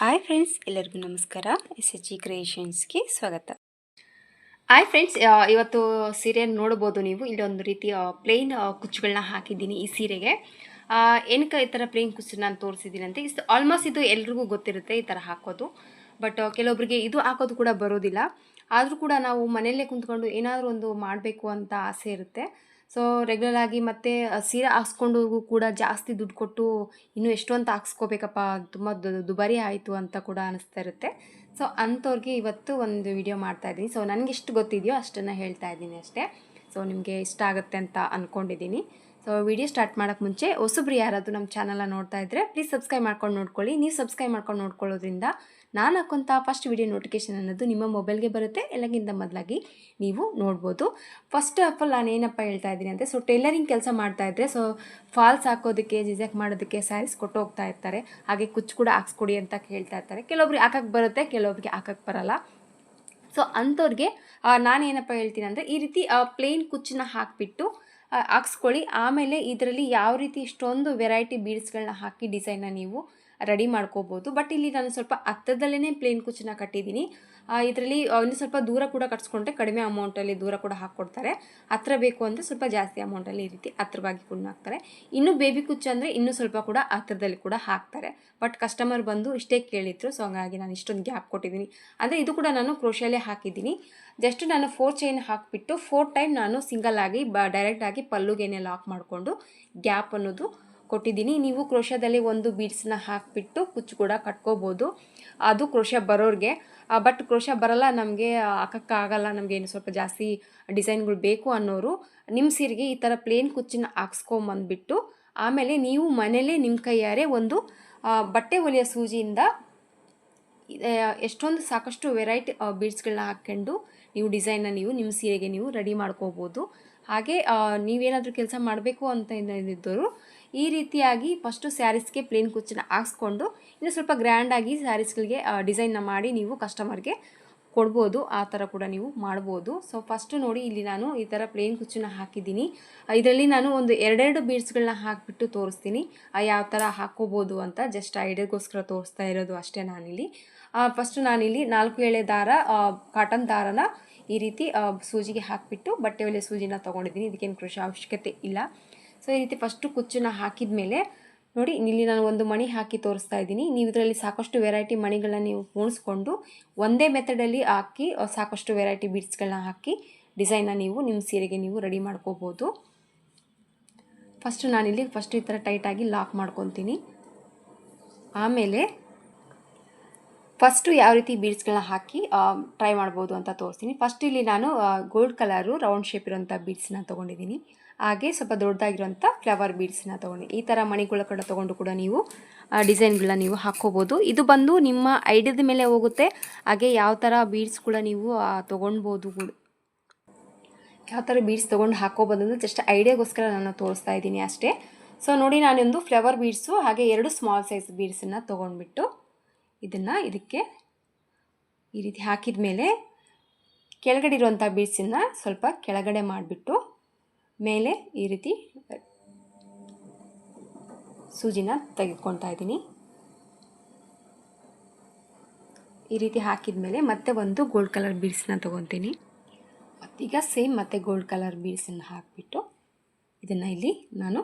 Hi friends ಎಲ್ಲರಿಗೂ ನಮಸ್ಕಾರ. S H G ಕ್ರಿಯೇಷನ್ಸ್ಗೆ ಸ್ವಾಗತ. ಹಾಯ್ ಫ್ರೆಂಡ್ಸ್ ಇವತ್ತು ಸೀರೆಯನ್ನು ನೋಡ್ಬೋದು ನೀವು. ಇಲ್ಲೊಂದು ರೀತಿ ಪ್ಲೇನ್ ಕುಚ್ಚುಗಳನ್ನ ಹಾಕಿದ್ದೀನಿ ಈ ಸೀರೆಗೆ. ಏನಕ್ಕೆ ಈ ಥರ ಪ್ಲೇನ್ ಕುಚ್ಚು ನಾನು ತೋರಿಸಿದ್ದೀನಿ ಅಂತ. ಇಷ್ಟು ಆಲ್ಮೋಸ್ಟ್ ಇದು ಎಲ್ರಿಗೂ ಗೊತ್ತಿರುತ್ತೆ ಈ ಥರ ಹಾಕೋದು. ಬಟ್ ಕೆಲವೊಬ್ಬರಿಗೆ ಇದು ಹಾಕೋದು ಕೂಡ ಬರೋದಿಲ್ಲ. ಆದರೂ ಕೂಡ ನಾವು ಮನೆಯಲ್ಲೇ ಕುಂತ್ಕೊಂಡು ಏನಾದರೂ ಒಂದು ಮಾಡಬೇಕು ಅಂತ ಆಸೆ ಇರುತ್ತೆ. ಸೊ ರೆಗ್ಯುಲರ್ ಆಗಿ ಮತ್ತೆ ಸೀರೆ ಹಾಕ್ಸ್ಕೊಂಡು ಕೂಡ ಜಾಸ್ತಿ ದುಡ್ಡು ಕೊಟ್ಟು ಇನ್ನೂ ಅಂತ ಹಾಕ್ಸ್ಕೋಬೇಕಪ್ಪ, ತುಂಬ ದುಬಾರಿ ಆಯಿತು ಅಂತ ಕೂಡ ಅನಿಸ್ತಾ ಇರುತ್ತೆ. ಸೊ ಅಂಥವ್ರಿಗೆ ಇವತ್ತು ಒಂದು ವಿಡಿಯೋ ಮಾಡ್ತಾ ಇದ್ದೀನಿ. ಸೊ ನನಗೆ ಎಷ್ಟು ಗೊತ್ತಿದೆಯೋ ಅಷ್ಟನ್ನು ಹೇಳ್ತಾ ಇದ್ದೀನಿ ಅಷ್ಟೇ. ಸೊ ನಿಮಗೆ ಇಷ್ಟ ಆಗುತ್ತೆ ಅಂತ ಅಂದ್ಕೊಂಡಿದ್ದೀನಿ ಸೊ ವಿಡಿಯೋ ಸ್ಟಾರ್ಟ್ ಮಾಡೋಕ್ಕೆ ಮುಂಚೆ ಹೊಸಬ್ರು ಯಾರಾದರೂ ನಮ್ಮ ಚಾನಲ್ನ ನೋಡ್ತಾ ಇದ್ದರೆ ಪ್ಲೀಸ್ ಸಬ್ಸ್ಕ್ರೈಬ್ ಮಾಡ್ಕೊಂಡು ನೋಡ್ಕೊಳ್ಳಿ. ನೀವು ಸಬ್ಸ್ಕ್ರೈಬ್ ಮಾಡ್ಕೊಂಡು ನೋಡ್ಕೊಳ್ಳೋದ್ರಿಂದ ನಾನು ಹಾಕೋಂಥ ಫಸ್ಟ್ ವಿಡಿಯೋ ನೋಟಿಫಿಕೇಷನ್ ಅನ್ನೋದು ನಿಮ್ಮ ಮೊಬೈಲ್ಗೆ ಬರುತ್ತೆ ಎಲ್ಲಗಿಂತ ಮೊದಲಾಗಿ ನೀವು ನೋಡ್ಬೋದು. ಫಸ್ಟ್ ಆಫ್ ಆಲ್ ನಾನು ಏನಪ್ಪ ಹೇಳ್ತಾ ಇದ್ದೀನಿ ಅಂದರೆ ಸೊ ಟೈಲರಿಂಗ್ ಕೆಲಸ ಮಾಡ್ತಾ ಇದ್ದರೆ ಸೊ ಫಾಲ್ಸ್ ಹಾಕೋದಕ್ಕೆ ಜಿಜಾಕ್ ಮಾಡೋದಕ್ಕೆ ಸ್ಯಾರೀಸ್ ಕೊಟ್ಟು ಹೋಗ್ತಾ ಇರ್ತಾರೆ. ಹಾಗೆ ಕುಚ್ಚು ಕೂಡ ಹಾಕ್ಸ್ಕೊಡಿ ಅಂತ ಹೇಳ್ತಾ ಇರ್ತಾರೆ. ಕೆಲವೊಬ್ರಿಗೆ ಹಾಕಕ್ಕೆ ಬರುತ್ತೆ, ಕೆಲವೊಬ್ರಿಗೆ ಹಾಕಕ್ಕೆ ಬರಲ್ಲ. ಸೊ ಅಂಥವ್ರಿಗೆ ನಾನೇನಪ್ಪ ಹೇಳ್ತೀನಿ ಅಂದರೆ, ಈ ರೀತಿ ಪ್ಲೇನ್ ಕುಚ್ಚನ್ನ ಹಾಕಿಬಿಟ್ಟು ಹಾಕ್ಸ್ಕೊಳ್ಳಿ. ಆಮೇಲೆ ಇದರಲ್ಲಿ ಯಾವ ರೀತಿ ಇಷ್ಟೊಂದು ವೆರೈಟಿ ಬೀಡ್ಸ್ಗಳನ್ನ ಹಾಕಿ ಡಿಸೈನ್ನ ನೀವು ರೆಡಿ ಮಾಡ್ಕೋಬೋದು. ಬಟ್ ಇಲ್ಲಿ ನಾನು ಸ್ವಲ್ಪ ಹತ್ತದಲ್ಲೇ ಪ್ಲೇನ್ ಕುಚ್ಚನ್ನ ಕಟ್ಟಿದ್ದೀನಿ. ಇದರಲ್ಲಿ ಇನ್ನು ಸ್ವಲ್ಪ ದೂರ ಕೂಡ ಕಟ್ಸ್ಕೊಂಡ್ರೆ ಕಡಿಮೆ ಅಮೌಂಟಲ್ಲಿ ದೂರ ಕೂಡ ಹಾಕ್ಕೊಡ್ತಾರೆ. ಹತ್ರ ಬೇಕು ಅಂದರೆ ಸ್ವಲ್ಪ ಜಾಸ್ತಿ ಅಮೌಂಟಲ್ಲಿ ಈ ರೀತಿ ಹತ್ರವಾಗಿ ಕೂಡ ಹಾಕ್ತಾರೆ. ಇನ್ನು ಬೇಬಿ ಕುಚ್ಚು ಅಂದರೆ ಇನ್ನೂ ಸ್ವಲ್ಪ ಕೂಡ ಹತ್ರದಲ್ಲಿ ಕೂಡ ಹಾಕ್ತಾರೆ. ಬಟ್ ಕಸ್ಟಮರ್ ಬಂದು ಇಷ್ಟೇ ಕೇಳಿದ್ರು ಸೊ ಹಂಗಾಗಿ ನಾನು ಇಷ್ಟೊಂದು ಗ್ಯಾಪ್ ಕೊಟ್ಟಿದ್ದೀನಿ. ಅಂದರೆ ಇದು ಕೂಡ ನಾನು ಕ್ರೋಶಿಯಲ್ಲೇ ಹಾಕಿದ್ದೀನಿ. ಜಸ್ಟ್ ನಾನು ಫೋರ್ ಚೈನ್ ಹಾಕಿಬಿಟ್ಟು ಫೋರ್ ಟೈಮ್ ನಾನು ಸಿಂಗಲ್ ಆಗಿ, ಬ ಡೈರೆಕ್ಟಾಗಿ ಪಲ್ಲುಗೇನೆ ಲಾಕ್ ಮಾಡಿಕೊಂಡು ಗ್ಯಾಪ್ ಅನ್ನೋದು ಕೊಟ್ಟಿದ್ದೀನಿ. ನೀವು ಕ್ರೋಶದಲ್ಲಿ ಒಂದು ಬೀಡ್ಸ್ನ ಹಾಕಿಬಿಟ್ಟು ಕುಚ್ಚು ಕೂಡ ಕಟ್ಕೋಬೋದು. ಅದು ಕ್ರೋಶ ಬರೋರಿಗೆ. ಬಟ್ ಕ್ರೋಶ ಬರಲ್ಲ, ನಮಗೆ ಹಾಕೋಕ್ಕಾಗಲ್ಲ ನಮಗೆ ಏನು ಸ್ವಲ್ಪ ಜಾಸ್ತಿ ಡಿಸೈನ್ಗಳು ಬೇಕು ಅನ್ನೋರು. ನಿಮ್ಮ ಸೀರೆಗೆ ಈ ಥರ ಪ್ಲೇನ್ ಕುಚ್ಚನ್ನ ಹಾಕ್ಸ್ಕೊಂಬಂದ್ಬಿಟ್ಟು, ಆಮೇಲೆ ನೀವು ಮನೇಲೇ ನಿಮ್ಮ ಕೈಯಾರೆ ಒಂದು ಬಟ್ಟೆ ಹೊಲಿಯೋ ಸೂಜಿಯಿಂದ ಎಷ್ಟೊಂದು ಸಾಕಷ್ಟು ವೆರೈಟಿ ಬೀಡ್ಸ್ಗಳನ್ನ ಹಾಕ್ಕೊಂಡು ನೀವು ಡಿಸೈನ್ನ ನೀವು ನಿಮ್ಮ ಸೀರೆಗೆ ನೀವು ರೆಡಿ ಮಾಡ್ಕೋಬೋದು. ಹಾಗೆ ನೀವೇನಾದರೂ ಕೆಲಸ ಮಾಡಬೇಕು ಅಂತ ಇದ್ದವರು ಈ ರೀತಿಯಾಗಿ ಫಸ್ಟು ಸ್ಯಾರೀಸ್ಗೆ ಪ್ಲೇನ್ ಕುಚ್ಚನ್ನ ಹಾಕ್ಸ್ಕೊಂಡು ಇನ್ನು ಸ್ವಲ್ಪ ಗ್ರ್ಯಾಂಡಾಗಿ ಸ್ಯಾರೀಸ್ಗಳಿಗೆ ಡಿಸೈನ್ನ ಮಾಡಿ ನೀವು ಕಸ್ಟಮರ್ಗೆ ಕೊಡ್ಬೋದು. ಆ ಥರ ಕೂಡ ನೀವು ಮಾಡ್ಬೋದು. ಸೊ ಫಸ್ಟು ನೋಡಿ ಇಲ್ಲಿ ನಾನು ಈ ಥರ ಪ್ಲೇನ್ ಕುಚ್ಚನ್ನ ಹಾಕಿದ್ದೀನಿ. ಇದರಲ್ಲಿ ನಾನು ಒಂದು ಎರಡೆರಡು ಬೀಡ್ಸ್ಗಳನ್ನ ಹಾಕಿಬಿಟ್ಟು ತೋರಿಸ್ತೀನಿ. ಯಾವ ಥರ ಹಾಕ್ಕೋಬೋದು ಅಂತ ಜಸ್ಟ್ ಐಡಿಯಾಗೋಸ್ಕರ ತೋರಿಸ್ತಾ ಇರೋದು ಅಷ್ಟೇ ನಾನಿಲ್ಲಿ. ಫಸ್ಟು ನಾನಿಲ್ಲಿ ನಾಲ್ಕು ಎಳೆ ದಾರ ಕಾಟನ್ ದಾರನ ಈ ರೀತಿ ಸೂಜಿಗೆ ಹಾಕಿಬಿಟ್ಟು ಬಟ್ಟೆ ಒಲೆ ಸೂಜಿನ ತೊಗೊಂಡಿದ್ದೀನಿ. ಇದಕ್ಕೇನು ಕೃಷಿ ಅವಶ್ಯಕತೆ ಇಲ್ಲ. ಸೊ ಈ ರೀತಿ ಫಸ್ಟು ಕುಚ್ಚನ್ನ ಹಾಕಿದ ಮೇಲೆ ನೋಡಿ, ಇಲ್ಲಿ ನಾನು ಒಂದು ಮಣಿ ಹಾಕಿ ತೋರಿಸ್ತಾ ಇದ್ದೀನಿ. ನೀವು ಇದರಲ್ಲಿ ಸಾಕಷ್ಟು ವೆರೈಟಿ ಮಣಿಗಳನ್ನ ನೀವು ಹೋಣಿಸ್ಕೊಂಡು ಒಂದೇ ಮೆಥಡಲ್ಲಿ ಹಾಕಿ ಸಾಕಷ್ಟು ವೆರೈಟಿ ಬೀಡ್ಸ್ಗಳನ್ನ ಹಾಕಿ ಡಿಸೈನ್ನ ನೀವು ನಿಮ್ಮ ಸೀರೆಗೆ ನೀವು ರೆಡಿ ಮಾಡ್ಕೋಬೋದು. ಫಸ್ಟು ನಾನಿಲ್ಲಿ ಫಸ್ಟ್ ಈ ಥರ ಟೈಟಾಗಿ ಲಾಕ್ ಮಾಡ್ಕೊತೀನಿ. ಆಮೇಲೆ ಫಸ್ಟು ಯಾವ ರೀತಿ ಬೀಡ್ಸ್ಗಳನ್ನ ಹಾಕಿ ಟ್ರೈ ಮಾಡ್ಬೋದು ಅಂತ ತೋರಿಸ್ತೀನಿ. ಫಸ್ಟ್ ಇಲ್ಲಿ ನಾನು ಗೋಲ್ಡ್ ಕಲರು ರೌಂಡ್ ಶೇಪ್ ಇರೋಂಥ ಬೀಡ್ಸ್ನ ತೊಗೊಂಡಿದ್ದೀನಿ. ಹಾಗೆ ಸ್ವಲ್ಪ ದೊಡ್ಡದಾಗಿರುವಂಥ ಫ್ಲವರ್ ಬೀಡ್ಸನ್ನ ತೊಗೊಂಡು. ಈ ಥರ ಮಣಿಗಳ ಕಡೆ ತೊಗೊಂಡು ಕೂಡ ನೀವು ಡಿಸೈನ್ಗಳನ್ನ ನೀವು ಹಾಕ್ಕೋಬೋದು. ಇದು ಬಂದು ನಿಮ್ಮ ಐಡಿಯಾದ ಮೇಲೆ ಹೋಗುತ್ತೆ. ಹಾಗೆ ಯಾವ ಥರ ಬೀಡ್ಸ್ ಕೂಡ ನೀವು ತೊಗೊಳ್ಬೋದು ಕೂಡ. ಯಾವ ಥರ ಬೀಡ್ಸ್ ತೊಗೊಂಡು ಹಾಕೋಬೋದು ಅಂದರೆ ಜಸ್ಟ್ ಐಡಿಯಾಗೋಸ್ಕರ ನಾನು ತೋರಿಸ್ತಾ ಇದ್ದೀನಿ ಅಷ್ಟೇ. ಸೊ ನೋಡಿ ನಾನೊಂದು ಫ್ಲವರ್ ಬೀಡ್ಸು ಹಾಗೆ ಎರಡು ಸ್ಮಾಲ್ ಸೈಜ್ ಬೀಡ್ಸನ್ನು ತೊಗೊಂಡ್ಬಿಟ್ಟು ಇದನ್ನು ಇದಕ್ಕೆ ಈ ರೀತಿ ಹಾಕಿದ ಮೇಲೆ ಕೆಳಗಡೆ ಇರುವಂಥ ಬೀಡ್ಸನ್ನು ಸ್ವಲ್ಪ ಕೆಳಗಡೆ ಮಾಡಿಬಿಟ್ಟು ಮೇಲೆ ಈ ರೀತಿ ಸೂಜಿನ ತೆಗೆದುಕೊಳ್ತಾ ಇದ್ದೀನಿ. ಈ ರೀತಿ ಹಾಕಿದ ಮೇಲೆ ಮತ್ತೆ ಒಂದು ಗೋಲ್ಡ್ ಕಲರ್ ಬೀಡ್ಸನ್ನ ತೊಗೊತೀನಿ. ಮತ್ತೀಗ ಸೇಮ್ ಮತ್ತೆ ಗೋಲ್ಡ್ ಕಲರ್ ಬೀಡ್ಸನ್ನು ಹಾಕಿಬಿಟ್ಟು ಇದನ್ನು ಇಲ್ಲಿ ನಾನು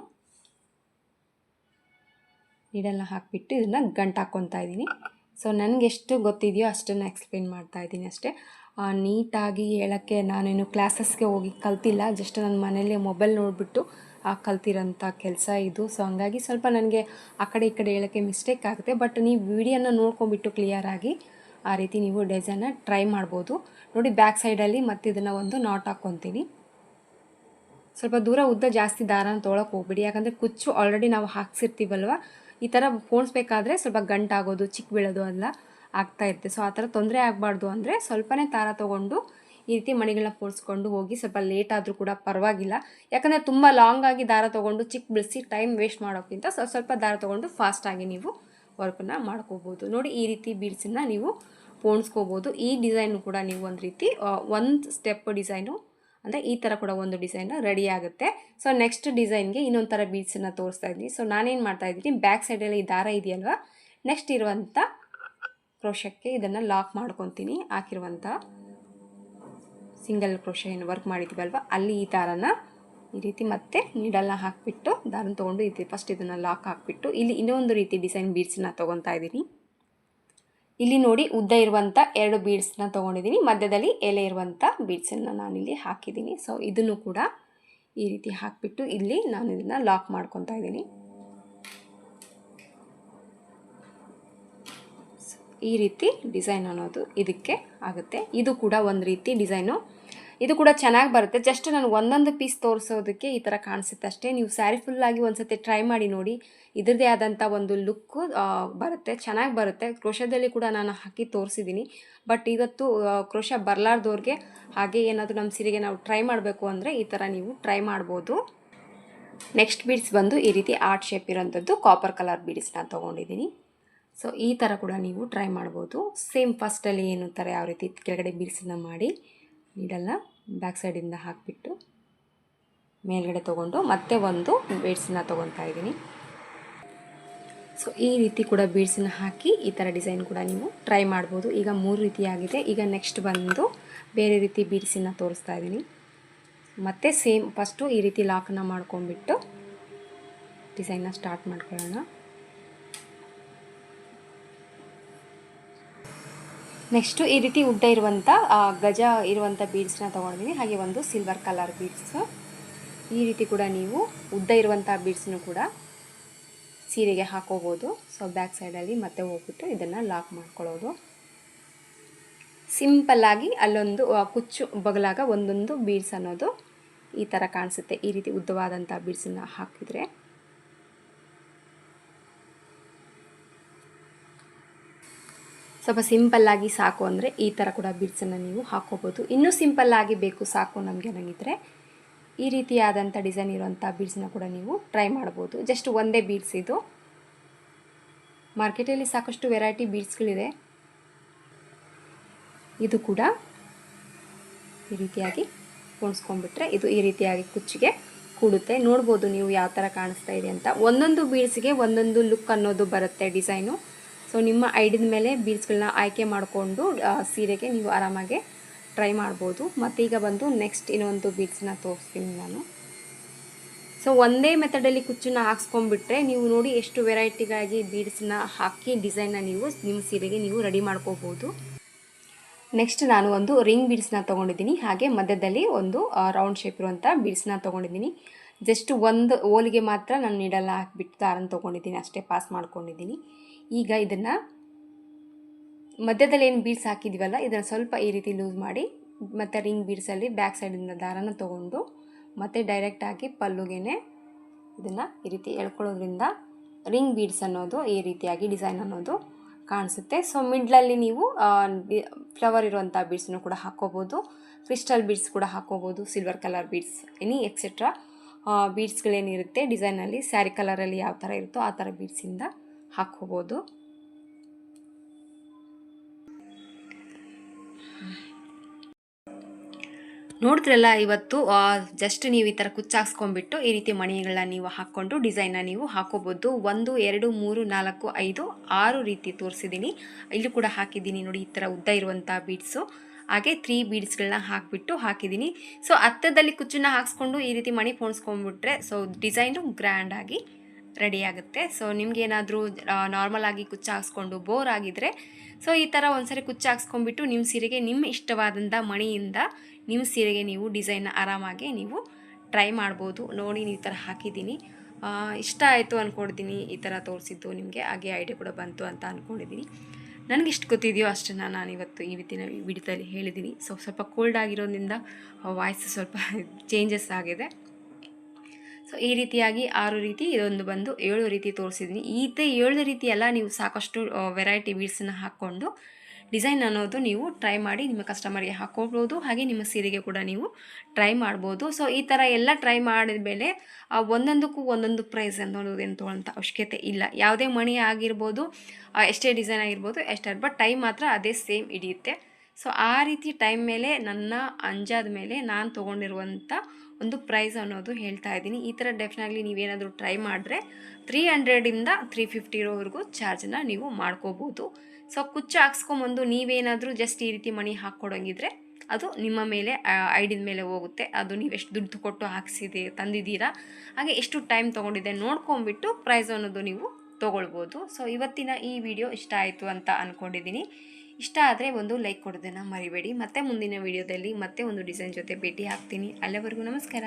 ನೀಡಲ್ನ ಹಾಕಿಬಿಟ್ಟು ಇದನ್ನು ಗಂಟು ಹಾಕ್ಕೊತಾ ಇದ್ದೀನಿ. ಸೊ ನನಗೆ ಎಷ್ಟು ಗೊತ್ತಿದೆಯೋ ಅಷ್ಟನ್ನು ಎಕ್ಸ್ಪ್ಲೇನ್ ಮಾಡ್ತಾ ಇದ್ದೀನಿ ಅಷ್ಟೇ. ನೀಟಾಗಿ ಹೇಳೋಕ್ಕೆ ನಾನೇನು ಕ್ಲಾಸಸ್ಗೆ ಹೋಗಿ ಕಲ್ತಿಲ್ಲ ಜಸ್ಟ್ ನನ್ನ ಮನೇಲಿ ಮೊಬೈಲ್ ನೋಡಿಬಿಟ್ಟು ಕಲ್ತಿರೋಂಥ ಕೆಲಸ ಇದು. ಸೊ ಹಂಗಾಗಿ ಸ್ವಲ್ಪ ನನಗೆ ಆ ಕಡೆ ಈ ಕಡೆ ಹೇಳೋಕ್ಕೆ ಮಿಸ್ಟೇಕ್ ಆಗುತ್ತೆ. ಬಟ್ ನೀವು ವಿಡಿಯೋನ ನೋಡ್ಕೊಂಬಿಟ್ಟು ಕ್ಲಿಯರಾಗಿ ಆ ರೀತಿ ನೀವು ಡಿಸೈನ್ನ ಟ್ರೈ ಮಾಡ್ಬೋದು. ನೋಡಿ ಬ್ಯಾಕ್ ಸೈಡಲ್ಲಿ ಮತ್ತೆ ಇದನ್ನು ಒಂದು ನಾಟ್ ಹಾಕ್ಕೊತೀನಿ. ಸ್ವಲ್ಪ ದೂರ ಉದ್ದ ಜಾಸ್ತಿ ದಾರನ ತೊಗೊಳಕ್ಕೆ ಹೋಗ್ಬಿಡಿ. ಯಾಕಂದರೆ ಕುಚ್ಚು ಆಲ್ರೆಡಿ ನಾವು ಹಾಕ್ಸಿರ್ತೀವಲ್ವ? ಈ ಥರ ಪೋಣಿಸ್ಬೇಕಾದ್ರೆ ಸ್ವಲ್ಪ ಗಂಟಾಗೋದು, ಚಿಕ್ಕ ಬೀಳೋದು ಎಲ್ಲ ಆಗ್ತಾ ಇರುತ್ತೆ. ಸೊ ಆ ಥರ ತೊಂದರೆ ಆಗಬಾರ್ದು ಅಂದರೆ ಸ್ವಲ್ಪನೇ ದಾರ ತೊಗೊಂಡು ಈ ರೀತಿ ಮಣಿಗಳನ್ನ ಪೋಡಿಸ್ಕೊಂಡು ಹೋಗಿ ಸ್ವಲ್ಪ ಲೇಟ್ ಆದರೂ ಕೂಡ ಪರವಾಗಿಲ್ಲ. ಯಾಕಂದರೆ ತುಂಬ ಲಾಂಗ್ ಆಗಿ ದಾರ ತೊಗೊಂಡು ಚಿಕ್ಕ ಬಿಡಿಸಿ ಟೈಮ್ ವೇಸ್ಟ್ ಮಾಡೋಕ್ಕಿಂತ ಸ್ವಲ್ಪ ಸ್ವಲ್ಪ ದಾರ ತೊಗೊಂಡು ಫಾಸ್ಟಾಗಿ ನೀವು ವರ್ಕನ್ನು ಮಾಡ್ಕೋಬೋದು. ನೋಡಿ ಈ ರೀತಿ ಬೀಡ್ಸನ್ನ ನೀವು ಪೋಣಿಸ್ಕೋಬೋದು. ಈ ಡಿಸೈನು ಕೂಡ ನೀವು ಒಂದು ರೀತಿ ಒಂದು ಸ್ಟೆಪ್ ಡಿಸೈನು ಅಂದರೆ ಈ ಥರ ಕೂಡ ಒಂದು ಡಿಸೈನ್ ರೆಡಿ ಆಗುತ್ತೆ. ಸೊ ನೆಕ್ಸ್ಟ್ ಡಿಸೈನ್ಗೆ ಇನ್ನೊಂದು ಥರ ಬೀಡ್ಸನ್ನು ತೋರಿಸ್ತಾ ಇದ್ದೀನಿ. ಸೊ ನಾನೇನು ಮಾಡ್ತಾ ಇದ್ದೀನಿ ಬ್ಯಾಕ್ ಸೈಡಲ್ಲಿ ಈ ದಾರ ಇದೆಯಲ್ವಾ? ನೆಕ್ಸ್ಟ್ ಇರುವಂಥ ಕ್ರೋಶಕ್ಕೆ ಇದನ್ನು ಲಾಕ್ ಮಾಡ್ಕೊತೀನಿ. ಹಾಕಿರುವಂಥ ಸಿಂಗಲ್ ಕ್ರೋಶ ಏನು ವರ್ಕ್ ಮಾಡಿದ್ದೀವಲ್ವ ಅಲ್ಲಿ ಈ ದಾರನ ಈ ರೀತಿ ಮತ್ತೆ ನೀಡಲ್ನ ಹಾಕಿಬಿಟ್ಟು, ದಾರನ ತೊಗೊಂಡು ಇದು ಫಸ್ಟ್ ಇದನ್ನು ಲಾಕ್ ಹಾಕಿಬಿಟ್ಟು, ಇಲ್ಲಿ ಇನ್ನೊಂದು ರೀತಿ ಡಿಸೈನ್ ಬೀಡ್ಸನ್ನ ತೊಗೊತಾ ಇದ್ದೀನಿ ಇಲ್ಲಿ ನೋಡಿ ಉದ್ದ ಇರುವಂಥ ಎರಡು ಬೀಡ್ಸ್ನ ತೊಗೊಂಡಿದ್ದೀನಿ ಮಧ್ಯದಲ್ಲಿ ಎಲೆ ಇರುವಂಥ ಬೀಡ್ಸನ್ನು ನಾನಿಲ್ಲಿ ಹಾಕಿದ್ದೀನಿ ಸೊ ಇದನ್ನು ಕೂಡ ಈ ರೀತಿ ಹಾಕಿಬಿಟ್ಟು ಇಲ್ಲಿ ನಾನು ಇದನ್ನು ಲಾಕ್ ಮಾಡ್ಕೊತಾ ಇದ್ದೀನಿ ಈ ರೀತಿ ಡಿಸೈನ್ ಅನ್ನೋದು ಇದಕ್ಕೆ ಆಗುತ್ತೆ. ಇದು ಕೂಡ ಒಂದು ರೀತಿ ಡಿಸೈನು. ಇದು ಕೂಡ ಚೆನ್ನಾಗಿ ಬರುತ್ತೆ. ಜಸ್ಟ್ ನಾನು ಒಂದೊಂದು ಪೀಸ್ ತೋರಿಸೋದಕ್ಕೆ ಈ ಥರ ಕಾಣಿಸುತ್ತೆ ಅಷ್ಟೇ. ನೀವು ಸ್ಯಾರಿ ಫುಲ್ಲಾಗಿ ಒಂದು ಸತಿ ಟ್ರೈ ಮಾಡಿ ನೋಡಿ. ಇದರದೇ ಆದಂಥ ಒಂದು ಲುಕ್ಕು ಬರುತ್ತೆ. ಚೆನ್ನಾಗಿ ಬರುತ್ತೆ. ಕ್ರೋಶದಲ್ಲಿ ಕೂಡ ನಾನು ಹಾಕಿ ತೋರಿಸಿದ್ದೀನಿ ಬಟ್ ಇವತ್ತು ಕ್ರೋಶ ಬರಲಾರ್ದವ್ರಿಗೆ ಹಾಗೆ ಏನಾದರೂ ನಮ್ಮ ಸೀರೆಗೆ ನಾವು ಟ್ರೈ ಮಾಡಬೇಕು ಅಂದರೆ ಈ ಥರ ನೀವು ಟ್ರೈ ಮಾಡ್ಬೋದು. ನೆಕ್ಸ್ಟ್ ಬೀಡ್ಸ್ ಬಂದು ಈ ರೀತಿ ಆರ್ಟ್ ಶೇಪ್ ಇರೋಂಥದ್ದು ಕಾಪರ್ ಕಲರ್ ಬೀಡ್ಸ್ನ ತೊಗೊಂಡಿದ್ದೀನಿ ಸೊ ಈ ಥರ ಕೂಡ ನೀವು ಟ್ರೈ ಮಾಡ್ಬೋದು. ಸೇಮ್ ಫಸ್ಟಲ್ಲಿ ಏನು ಥರ ಯಾವ ರೀತಿ ಕೆಳಗಡೆ ಬೀಡ್ಸನ್ನ ಮಾಡಿ ನೀಡಲ್ಲ ಬ್ಯಾಕ್ ಸೈಡಿಂದ ಹಾಕಿಬಿಟ್ಟು ಮೇಲ್ಗಡೆ ತೊಗೊಂಡು ಮತ್ತೆ ಒಂದು ಬೀಡ್ಸನ್ನ ತೊಗೊತಾ ಇದ್ದೀನಿ. ಸೊ ಈ ರೀತಿ ಕೂಡ ಬೀಡ್ಸನ್ನ ಹಾಕಿ ಈ ಥರ ಡಿಸೈನ್ ಕೂಡ ನೀವು ಟ್ರೈ ಮಾಡ್ಬೋದು. ಈಗ ಮೂರು ರೀತಿಯಾಗಿದೆ ಈಗ ನೆಕ್ಸ್ಟ್ ಬಂದು ಬೇರೆ ರೀತಿ ಬೀಡ್ಸನ್ನ ತೋರಿಸ್ತಾ ಇದ್ದೀನಿ. ಮತ್ತೆ ಸೇಮ್ ಫಸ್ಟು ಈ ರೀತಿ ಲಾಕನ್ನ ಮಾಡ್ಕೊಂಡ್ಬಿಟ್ಟು ಡಿಸೈನ್ನ ಸ್ಟಾರ್ಟ್ ಮಾಡ್ಕೊಳ್ಳೋಣ. ನೆಕ್ಸ್ಟು ಈ ರೀತಿ ಉದ್ದ ಇರುವಂಥ ಗಜ ಇರುವಂಥ ಬೀಡ್ಸ್ನ ತೊಗೊಂಡಿದ್ದೀನಿ ಹಾಗೆ ಒಂದು ಸಿಲ್ವರ್ ಕಲರ್ ಬೀಡ್ಸ್ ಈ ರೀತಿ ಕೂಡ ನೀವು ಉದ್ದ ಇರುವಂಥ ಬೀಡ್ಸ್ನು ಕೂಡ ಸೀರೆಗೆ ಹಾಕೋಬೋದು. ಸೊ ಬ್ಯಾಕ್ ಸೈಡಲ್ಲಿ ಮತ್ತೆ ಹೋಗ್ಬಿಟ್ಟು ಇದನ್ನು ಲಾಕ್ ಮಾಡ್ಕೊಳ್ಳೋದು. ಸಿಂಪಲ್ಲಾಗಿ ಅಲ್ಲೊಂದು ಕುಚ್ಚು ಬಗಲಾಗ ಒಂದೊಂದು ಬೀಡ್ಸ್ ಅನ್ನೋದು ಈ ಥರ ಕಾಣಿಸುತ್ತೆ. ಈ ರೀತಿ ಉದ್ದವಾದಂಥ ಬೀಡ್ಸನ್ನು ಹಾಕಿದರೆ. ಸ್ವಲ್ಪ ಸಿಂಪಲ್ಲಾಗಿ ಸಾಕು ಅಂದರೆ ಈ ಥರ ಕೂಡ ಬಿಡ್ಸನ್ನು ನೀವು ಹಾಕೋಬೋದು ಇನ್ನೂ ಸಿಂಪಲ್ಲಾಗಿ ಬೇಕು ಸಾಕು ನಮಗೆ ನನಗಿದ್ರೆ ಈ ರೀತಿಯಾದಂಥ ಡಿಸೈನ್ ಇರುವಂಥ ಬೀಡ್ಸನ್ನ ಕೂಡ ನೀವು ಟ್ರೈ ಮಾಡ್ಬೋದು. ಜಸ್ಟ್ ಒಂದೇ ಬೀಡ್ಸ್ ಇದು. ಮಾರ್ಕೆಟಲ್ಲಿ ಸಾಕಷ್ಟು ವೆರೈಟಿ ಬೀಡ್ಸ್ಗಳಿದೆ ಇದು ಕೂಡ ಈ ರೀತಿಯಾಗಿ ಕುಣಿಸ್ಕೊಂಡ್ಬಿಟ್ರೆ ಇದು ಈ ರೀತಿಯಾಗಿ ಕುಚ್ಚಿಗೆ ಕೂಡುತ್ತೆ. ನೋಡ್ಬೋದು ನೀವು ಯಾವ ಥರ ಕಾಣಿಸ್ತಾ ಇದೆ ಅಂತ. ಒಂದೊಂದು ಬೀಡ್ಸ್ಗೆ ಒಂದೊಂದು ಲುಕ್ ಅನ್ನೋದು ಬರುತ್ತೆ ಡಿಸೈನು ಸೊ ನಿಮ್ಮ ಐಡಿದ ಮೇಲೆ ಬೀಡ್ಸ್ಗಳನ್ನ ಆಯ್ಕೆ ಮಾಡಿಕೊಂಡು ಸೀರೆಗೆ ನೀವು ಆರಾಮಾಗಿ ಟ್ರೈ ಮಾಡ್ಬೋದು. ಮತ್ತು ಈಗ ಬಂದು ನೆಕ್ಸ್ಟ್ ಇನ್ನೊಂದು ಬೀಡ್ಸ್ನ ತೋರಿಸ್ತೀನಿ ನಾನು. ಸೊ ಒಂದೇ ಮೆಥಡಲ್ಲಿ ಕುಚ್ಚನ್ನ ಹಾಕ್ಸ್ಕೊಂಡ್ಬಿಟ್ರೆ ನೀವು ನೋಡಿ ಎಷ್ಟು ವೆರೈಟಿಗಾಗಿ ಬೀಡ್ಸ್ನ ಹಾಕಿ ಡಿಸೈನ್ನ ನೀವು ನಿಮ್ಮ ಸೀರೆಗೆ ನೀವು ರೆಡಿ ಮಾಡ್ಕೋಬೋದು. ನೆಕ್ಸ್ಟ್ ನಾನು ಒಂದು ರಿಂಗ್ ಬೀಡ್ಸ್ನ ತೊಗೊಂಡಿದ್ದೀನಿ. ಹಾಗೆ ಮಧ್ಯದಲ್ಲಿ ಒಂದು ರೌಂಡ್ ಶೇಪ್ ಇರುವಂಥ ಬೀಡ್ಸ್ನ ತೊಗೊಂಡಿದ್ದೀನಿ. ಜಸ್ಟ್ ಒಂದು ಓಲಿಗೆ ಮಾತ್ರ ನಾನು ನೀಡಲ್ಲ ಹಾಕಿಬಿಟ್ಟು ದಾರನ ತೊಗೊಂಡಿದ್ದೀನಿ. ಅಷ್ಟೇ ಪಾಸ್ ಮಾಡ್ಕೊಂಡಿದ್ದೀನಿ. ಈಗ ಇದನ್ನು ಮಧ್ಯದಲ್ಲಿ ಏನು ಬೀಡ್ಸ್ ಹಾಕಿದ್ದೀವಲ್ಲ ಇದನ್ನು ಸ್ವಲ್ಪ ಈ ರೀತಿ ಲೂಸ್ ಮಾಡಿ, ಮತ್ತು ರಿಂಗ್ ಬೀಡ್ಸಲ್ಲಿ ಬ್ಯಾಕ್ ಸೈಡಿಂದ ದಾರನ ತೊಗೊಂಡು, ಮತ್ತು ಡೈರೆಕ್ಟಾಗಿ ಪಲ್ಲುಗೆನೆ ಇದನ್ನು ಈ ರೀತಿ ಎಳ್ಕೊಳ್ಳೋದ್ರಿಂದ ರಿಂಗ್ ಬೀಡ್ಸ್ ಅನ್ನೋದು ಈ ರೀತಿಯಾಗಿ ಡಿಸೈನ್ ಅನ್ನೋದು ಕಾಣಿಸುತ್ತೆ. ಸೊ ಮಿಡ್ಲಲ್ಲಿ ನೀವು ಫ್ಲವರ್ ಇರುವಂಥ ಬೀಡ್ಸನ್ನು ಕೂಡ ಹಾಕ್ಕೋಬೋದು ಕ್ರಿಸ್ಟಲ್ ಬೀಡ್ಸ್ ಕೂಡ ಹಾಕ್ಕೋಬೋದು silver colour beads any etcetera ಬೀಡ್ಸ್ಗಳೇನಿರುತ್ತೆ ಡಿಸೈನಲ್ಲಿ ಸ್ಯಾರಿ ಕಲರಲ್ಲಿ ಯಾವ ಥರ ಇರುತ್ತೋ ಆ ಥರ ಬೀಡ್ಸಿಂದ ಹಾಕ್ಕೋಬೋದು. ನೋಡಿದ್ರಲ್ಲ, ಇವತ್ತು ಜಸ್ಟ್ ನೀವು ಈ ಥರ ಕುಚ್ಚಾಕ್ಸ್ಕೊಂಡ್ಬಿಟ್ಟು ಈ ರೀತಿ ಮಣಿಗಳನ್ನ ನೀವು ಹಾಕ್ಕೊಂಡು ಡಿಸೈನ್ನ ನೀವು ಹಾಕೋಬೋದು ಒಂದು, ಎರಡು, ಮೂರು, ನಾಲ್ಕು, ಐದು, ಆರು ರೀತಿ ತೋರಿಸಿದ್ದೀನಿ ಇಲ್ಲೂ ಕೂಡ ಹಾಕಿದ್ದೀನಿ ನೋಡಿ, ಈ ಥರ ಉದ್ದ ಇರುವಂಥ ಬೀಡ್ಸು ಹಾಗೆ ತ್ರೀ ಬೀಡ್ಸ್ಗಳನ್ನ ಹಾಕಿಬಿಟ್ಟು ಹಾಕಿದ್ದೀನಿ. ಸೊ ಹತ್ತದಲ್ಲಿ ಕುಚ್ಚನ್ನ ಹಾಕ್ಸ್ಕೊಂಡು ಈ ರೀತಿ ಮಣಿ ಪೋಣಿಸ್ಕೊಂಡ್ಬಿಟ್ರೆ ಸೊ ಡಿಸೈನು ಗ್ರ್ಯಾಂಡಾಗಿ ರೆಡಿ ಆಗುತ್ತೆ ಸೊ ನಿಮ್ಗೇನಾದರೂ ನಾರ್ಮಲ್ ಆಗಿ ಕುಚ್ಚ ಹಾಕ್ಸ್ಕೊಂಡು ಬೋರ್ ಆಗಿದ್ರೆ ಸೊ ಈ ಥರ ಒಂದ್ಸರಿ ಕುಚ್ಚ ಹಾಕ್ಸ್ಕೊಂಡ್ಬಿಟ್ಟು ನಿಮ್ಮ ಸೀರೆಗೆ, ನಿಮ್ಮ ಇಷ್ಟವಾದಂಥ ಮಣಿಯಿಂದ ನಿಮ್ಮ ಸೀರೆಗೆ ನೀವು ಡಿಸೈನ್ನ ಆರಾಮಾಗಿ ನೀವು ಟ್ರೈ ಮಾಡ್ಬೋದು. ನೋಡಿ, ನೀವು ಈ ಥರ ಹಾಕಿದ್ದೀನಿ. ಇಷ್ಟ ಆಯಿತು ಅಂದ್ಕೊಂಡಿದ್ದೀನಿ ಈ ಥರ ತೋರಿಸಿದ್ದು ನಿಮಗೆ, ಹಾಗೆ ಐಡಿಯಾ ಕೂಡ ಬಂತು ಅಂತ ಅಂದ್ಕೊಂಡಿದ್ದೀನಿ ನನಗೆ ಎಷ್ಟು ಗೊತ್ತಿದೆಯೋ ಅಷ್ಟನ್ನು ನಾನು ಇವತ್ತು ಈ ರೀತಿನ ವಿಡಿಯೋದಲ್ಲಿ ಹೇಳಿದ್ದೀನಿ. ಸೊ ಸ್ವಲ್ಪ ಕೋಲ್ಡ್ ಆಗಿರೋದ್ರಿಂದ ವಾಯ್ಸ್ ಸ್ವಲ್ಪ ಚೇಂಜಸ್ ಆಗಿದೆ. ಸೊ ಈ ರೀತಿಯಾಗಿ ಆರು ರೀತಿ ಇದೊಂದು ಬಂದು ಏಳು ರೀತಿ ತೋರಿಸಿದ್ದೀನಿ. ಈತೆ ಏಳು ರೀತಿ ಎಲ್ಲ ನೀವು ಸಾಕಷ್ಟು ವೆರೈಟಿ ಬೀಡ್ಸನ್ನು ಹಾಕ್ಕೊಂಡು ಡಿಸೈನ್ ಅನ್ನೋದು ನೀವು ಟ್ರೈ ಮಾಡಿ ನಿಮ್ಮ ಕಸ್ಟಮರ್ಗೆ ಹಾಕ್ಕೊಬೋದು ಹಾಗೆ ನಿಮ್ಮ ಸೀರೆಗೆ ಕೂಡ ನೀವು ಟ್ರೈ ಮಾಡ್ಬೋದು. ಸೊ ಈ ಥರ ಎಲ್ಲ ಟ್ರೈ ಮಾಡಿದ ಮೇಲೆ ಒಂದೊಂದಕ್ಕೂ ಒಂದೊಂದು ಪ್ರೈಸ್ ಅನ್ನೋದೇನು ತೊಗೊಳ್ಳೋಂಥ ಅವಶ್ಯಕತೆ ಇಲ್ಲ. ಯಾವುದೇ ಮಣಿ ಆಗಿರ್ಬೋದು ಎಷ್ಟೇ ಡಿಸೈನ್ ಆಗಿರ್ಬೋದು ಎಷ್ಟೇ ಬಟ್ ಟೈಮ್ ಮಾತ್ರ ಅದೇ ಸೇಮ್ ಹಿಡಿಯುತ್ತೆ. ಸೊ ಆ ರೀತಿ ಟೈಮ್ ಮೇಲೆ ನನ್ನ ಅಂಜಾದ ಮೇಲೆ ನಾನು ತೊಗೊಂಡಿರುವಂಥ ಒಂದು ಪ್ರೈಸ್ ಅನ್ನೋದು ಹೇಳ್ತಾ ಇದ್ದೀನಿ. ಈ ಥರ ಡೆಫಿನೆಟ್ಲಿ ನೀವೇನಾದರೂ ಟ್ರೈ ಮಾಡಿದ್ರೆ ತ್ರೀ ಹಂಡ್ರೆಡಿಂದ ತ್ರೀ ಫಿಫ್ಟಿ ಇರೋವರೆಗೂ ಚಾರ್ಜನ್ನು ನೀವು ಮಾಡ್ಕೋಬೋದು. ಸೊ ಕುಚ್ಚು ಹಾಕ್ಸ್ಕೊಂಬಂದು ನೀವೇನಾದರೂ ಜಸ್ಟ್ ಈ ರೀತಿ ಮಣಿ ಹಾಕ್ಕೊಡೋಂಗಿದ್ರೆ ಅದು ನಿಮ್ಮ ಮೇಲೆ ಐಡಿನ ಮೇಲೆ ಹೋಗುತ್ತೆ. ಅದು ನೀವು ಎಷ್ಟು ದುಡ್ಡು ಕೊಟ್ಟು ಹಾಕ್ಸಿದೆ, ತಂದಿದ್ದೀರಾ, ಹಾಗೆ ಎಷ್ಟು ಟೈಮ್ ತೊಗೊಂಡಿದೆ ನೋಡ್ಕೊಂಬಿಟ್ಟು ಪ್ರೈಸ್ ಅನ್ನೋದು ನೀವು ತೊಗೊಳ್ಬೋದು. ಸೊ ಇವತ್ತಿನ ಈ ವಿಡಿಯೋ ಇಷ್ಟ ಆಯಿತು ಅಂತ ಅಂದ್ಕೊಂಡಿದ್ದೀನಿ ಇಷ್ಟ ಆದರೆ ಒಂದು ಲೈಕ್ ಕೊಡೋದನ್ನು ಮರಿಬೇಡಿ. ಮತ್ತೆ ಮುಂದಿನ ವಿಡಿಯೋದಲ್ಲಿ ಮತ್ತೆ ಒಂದು ಡಿಸೈನ್ ಜೊತೆ ಭೇಟಿ ಆಗ್ತೀನಿ. ಅಲ್ಲಿವರೆಗೂ ನಮಸ್ಕಾರ.